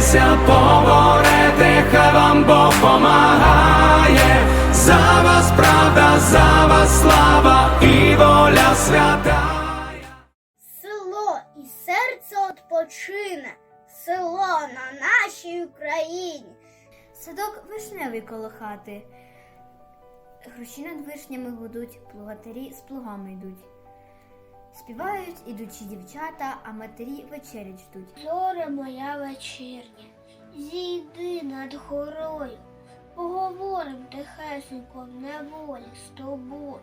Борітеся, поборете, хай вам Бог помагає. За вас правда, за вас слава і воля свята. Село і серце odpoczyне, село на нашій Україні. Садок вишневий коло хати. Гроші над вишнями гудуть, плугатарі з плугами йдуть. Співають ідучі дівчата, а матері вечерять ждуть. Зоре моя вечірня, зійди над горою, поговорим тихесенько в неволі з тобою.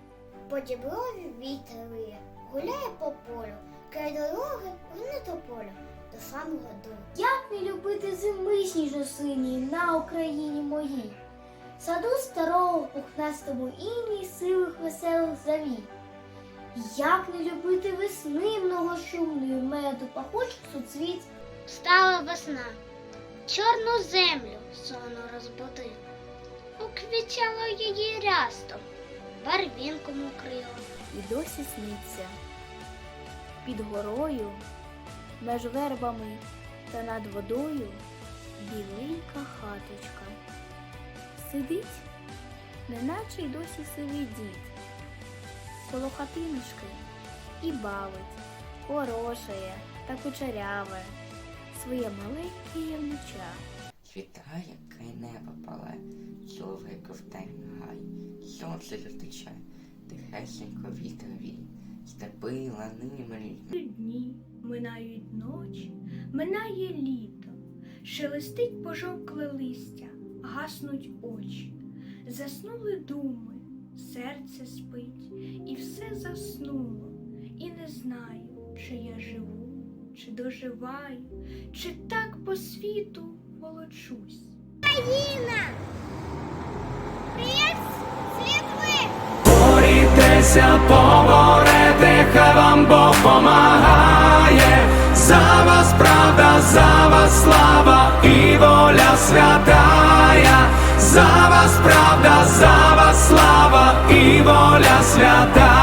По діброві вітер гуляє по полю, край дороги гне тополю до самого дому. Як не любити зими сніжно-синій на Україні моїй? Саду старого пухнастому іній сивих веселих завій. Як не любити весни многошумної меду пахучих суцвіт? Стала весна, чорну землю сонно розбудив, уквічало її рястом, барвінком укрило. І досі сниться. Під горою, меж вербами та над водою біленька хаточка. Сидить, неначе й досі сивий дід. Коло хатиночки і бавить, хорошає та кучеряве своє маленьке євнича. Світає, край неба пале, човгає ковтень гай, сонце зустрічає, тихесенько вітер вій, степи лани мрій. Дні, минають ночі, минає літо, шелестить пожовкле листя, гаснуть очі, заснули думи, серце спить, і все заснуло, і не знаю, чи я живу, чи доживаю, чи так по світу волочусь. Україна! Привіт слідви! Борітеся, поборете, хай вам Бог помагає. За вас правда, за вас слава і воля святая, за вас правда, за вас слава і воля святая.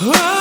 Oh!